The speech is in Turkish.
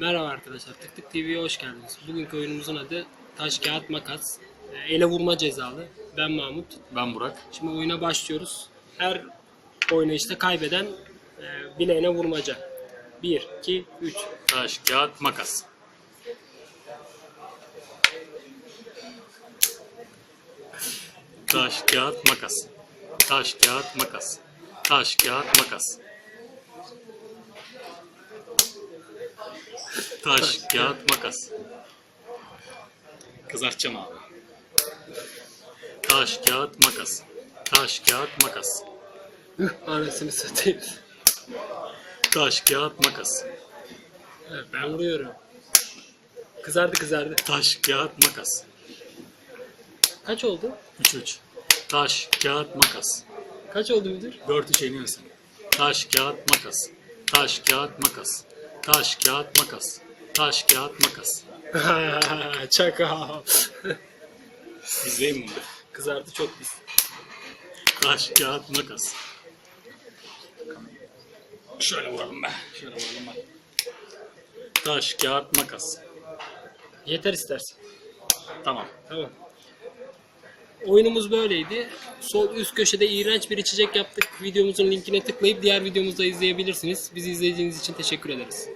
Merhaba arkadaşlar, Tık Tık TV'ye hoş geldiniz. Bugünkü oyunumuzun adı Taş Kağıt Makas. Ee, Ele vurma cezalı. Ben Mahmut. Ben Burak. Şimdi oyuna başlıyoruz. Her oynayışta kaybeden e, bileğine vurmaca. 1, 2, 3. Taş, kağıt, makas. Taş, kağıt, makas. Taş, kağıt, makas. Taş, kağıt, makas. Taş, kağıt, makas. Kızartacağım abi. Taş, kağıt, makas. Taş, kağıt, makas. Anasını satayım. Taş, kağıt, makas. Evet, ben vuruyorum. Kızardı kızardı. Taş, kağıt, makas. Kaç oldu? 3-3. Taş, kağıt, makas. Kaç oldu müdür? 4-3 yeniyorsun. Taş, kağıt, makas. Taş, kağıt, makas. Taş, kağıt, makas. Taş, kağıt, makas. Çakal. İzleyin bunu. Kızardı çok pis. Taş, kağıt, makas. Şöyle vuralım be. Şöyle vuralım be. Taş, kağıt, makas. Yeter istersen. Tamam. Tamam. Oyunumuz böyleydi. Sol üst köşede iğrenç bir içecek yaptık. Videomuzun linkine tıklayıp diğer videomuzu da izleyebilirsiniz. Bizi izlediğiniz için teşekkür ederiz.